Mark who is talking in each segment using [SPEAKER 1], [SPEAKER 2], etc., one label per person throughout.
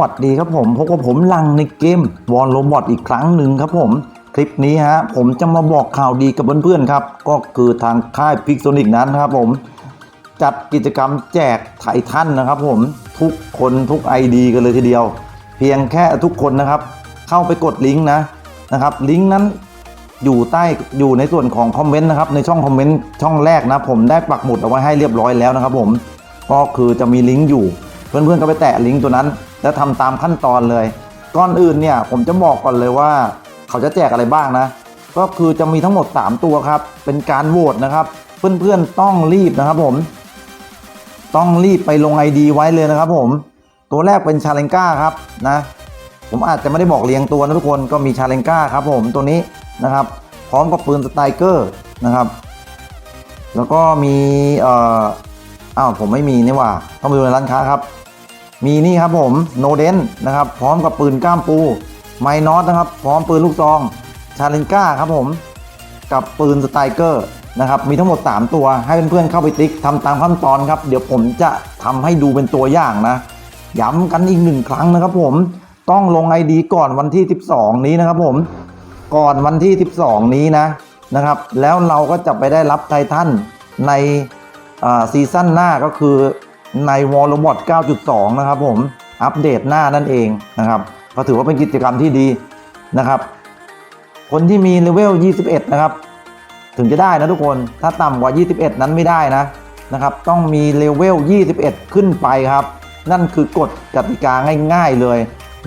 [SPEAKER 1] วัสดีครับผมพบกับผมลังในเกมวอลโรบอทอีกครั้งหนึ่งครับผมคลิปนี้ฮะผมจะมาบอกข่าวดีกับเพื่อนๆครับ ก็คือทางค่ายพิกโซนิกนั้นครับผม จัดกิจกรรมแจกไททันนะครับผมทุกคนทุก ID กันเลยทีเดียว เพียงแค่ทุกคนนะครับ เข้าไปกดลิงก์นะนะครับลิงก์นั้นอยู่ใต้อยู่ในส่วนของคอมเมนต์นะครับในช่องคอมเมนต์ช่องแรกนะผมได้ปักหมุดเอาไว้ให้เรียบร้อยแล้วนะครับผมก็คือจะมีลิงก์อยู่เพื่อนๆก็ไปแตะลิงก์ตัวนั้น แล้วทำตามขั้นตอนเลย ก่อนอื่นเนี่ยผมจะบอกก่อนเลยว่า เขาจะแจกอะไรบ้างนะ ก็คือจะมีทั้งหมด 3 ตัวครับ เป็นการโหวตนะครับ เพื่อนๆต้องรีบนะครับผม ต้องรีบไปลง ID ไว้เลยนะครับ ผม ตัวแรกเป็นชาเลนก้าครับนะ ผมอาจจะไม่ได้บอกเรียงตัวนะทุกคนก็มีชาเลนก้าครับผมตัวนี้นะครับ พร้อมกับปืนสไตรเกอร์นะครับ แล้วก็มีเอ่ออ้าวผมไม่มีนี่ว่าต้องไปดูในร้านค้าครับ มีนี่ครับผมโนเดนนะครับพร้อมกับปืนก้ามปูไมนอตนะครับ พร้อมปืนลูกซองชาเลนก้าครับผมกับปืนสไตเกอร์นะครับมีทั้งหมด 3 ตัวให้เพื่อนๆเข้าไปติ๊กทำตามขั้นตอนครับ เดี๋ยวผมจะทำให้ดูเป็นตัวอย่างนะ ย้ำกันอีกหนึ่งครั้งนะครับผมต้องลง ID ก่อนวันที่ 12 นี้นะครับผมก่อนวันที่ 12 นี้นะนะครับ แล้วเราก็จะไปได้รับไททันในซีซั่นหน้าก็คือ ในวอล r บอท9.2 นะครับผม อัปเดตหน้านั่นเองนะครับ ก็ถือว่าเป็นกิจกรรมที่ดีนะครับ คนที่มีเลเวล 21 นะครับ ถึงจะได้นะทุกคน ถ้าต่ำกว่า 21 นั้นไม่ได้นะนะครับ ต้องมีเลเวล 21 ขึ้นไปครับ นั่นคือกฎกติกาง่ายๆเลย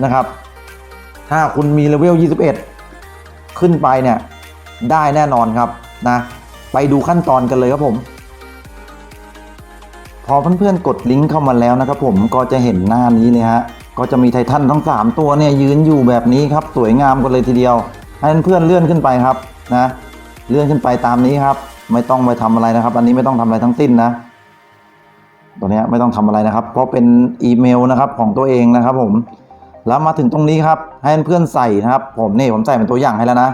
[SPEAKER 1] นะครับ ถ้าคุณมีเลเวล 21 ขึ้นไปเนี่ย ได้แน่นอนครับนะ ไปดูขั้นตอนกันเลยครับผม พอเพื่อนๆกดลิงก์เข้ามาแล้วนะครับผมก็จะเห็นหน้านี้เลยฮะก็จะมีไททันทั้ง 3 ตัวเนี่ยยืนอยู่แบบนี้ครับสวยงามกันเลยทีเดียว ให้เพื่อนเลื่อนขึ้นไปครับนะเลื่อนขึ้นไปตามนี้ครับ ไม่ต้องไปทำอะไรนะครับ อันนี้ไม่ต้องทำอะไรทั้งสิ้นนะตัวนี้ไม่ต้องทำอะไรนะครับ เพราะเป็นอีเมลนะครับของตัวเองนะครับ ผม แล้วมาถึงตรงนี้ครับ ให้เพื่อนใส่นะครับ ผมนี่ผมใส่เป็นตัวอย่างให้แล้วนะ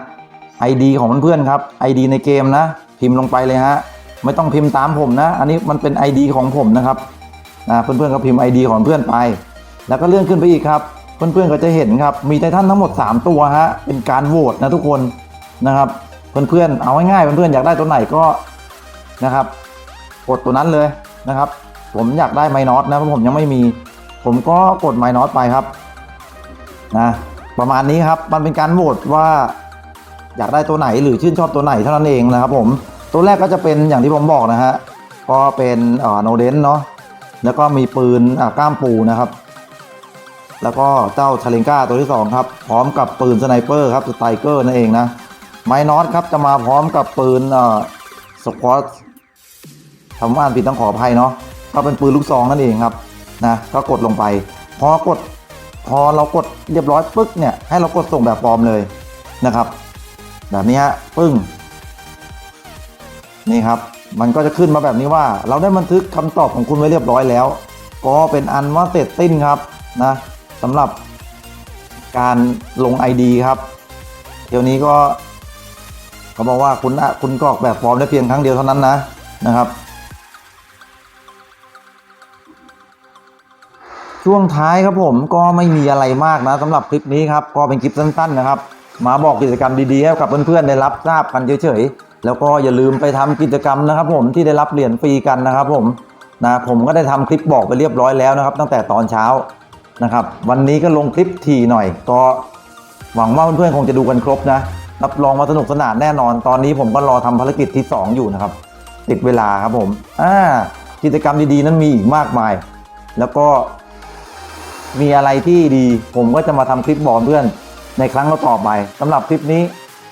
[SPEAKER 1] ID ของเพื่อนๆครับ ID ในเกมนะ พิมพ์ลงไปเลยฮะ ไม่ต้องพิมพ์ตามผมนะ อันนี้มันเป็น ID ของผมนะครับนะเพื่อนๆก็พิมพ์ ID ของเพื่อนไป แล้วก็เลื่อนขึ้นไปอีกครับ เพื่อนๆก็จะเห็นครับมีไททันทั้งหมด 3 ตัวฮะเป็นการโหวตนะทุกคนนะครับ เพื่อนๆเอาง่ายๆเพื่อนๆอยากได้ตัวไหนก็นะครับกดตัวนั้นเลยนะครับ ผมอยากได้ไมนอตนะเพราะผมยังไม่มี ผมก็กดไมนอตไปครับนะประมาณนี้ครับมันเป็นการโหวตว่าอยากได้ตัวไหนหรือชื่นชอบตัวไหนเท่านั้นเองนะครับผม ตัวแรกก็จะเป็นอย่างที่ผมบอกนะฮะ ก็เป็นโนเดนเนาะ แล้วก็มีปืนอ่าก้ามปูนะครับ แล้วก็เจ้าชาเลนก้าตัวที่ 2 ครับ พร้อมกับปืนสไนเปอร์ครับสไตรเกอร์นั่นเองนะ ไมนอตครับจะมาพร้อมกับปืนเอ่อสควอตผมอ่านผิดต้องขออภัยเนาะ ก็เป็นปืนลูกซองนั่นเองครับนะ ก็กดลงไป พอกดพอเรากดเรียบร้อยปึ๊กเนี่ยให้เรากดส่งแบบฟอร์มเลยนะครับ แบบนี้ฮะปึ้ง นี่ครับ มันก็จะขึ้นมาแบบนี้ว่า เราได้บันทึกคำตอบของคุณไว้เรียบร้อยแล้ว ก็เป็นอันว่าเสร็จสิ้นครับนะสำหรับการลง ID ครับเดี๋ยวนี้ก็เขาบอกว่าคุณอะคุณกรอกแบบฟอร์มได้เพียงครั้งเดียวเท่านั้นนะนะครับ ช่วงท้ายครับผมก็ไม่มีอะไรมากนะสำหรับคลิปนี้ครับ ก็เป็นคลิปสั้นๆนะครับ มาบอกกิจกรรมดีๆให้กับเพื่อนๆได้รับทราบกันเฉยๆ แล้วก็อย่าลืมไปทำกิจกรรมนะครับ ผมที่ได้รับเหรียญฟรีกันนะครับ ผมนะผมก็ได้ทำคลิปบอกไปเรียบร้อยแล้วนะครับ ตั้งแต่ตอนเช้านะครับ วันนี้ก็ลงคลิปทีหน่อย ก็หวังว่าเพื่อนๆคงจะดูกันครบนะรับรองมาสนุกสนานแน่นอน ตอนนี้ผมก็รอทำภารกิจที่สองอยู่นะครับ ติดเวลาครับผมอ่ากิจกรรมดีๆ นั้นมีอีกมากมาย แล้วก็มีอะไรที่ดี ผมก็จะมาทำคลิปบอกเพื่อนในครั้งต่อไปสำหรับคลิปนี้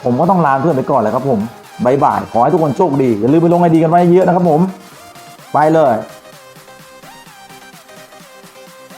[SPEAKER 1] ผมก็ต้องลาเพื่อนไปก่อนเลยครับผม บายบายขอให้ทุกคนโชคดีอย่าลืมไปลงไอดีกันไว้เยอะนะครับผม ไปเลย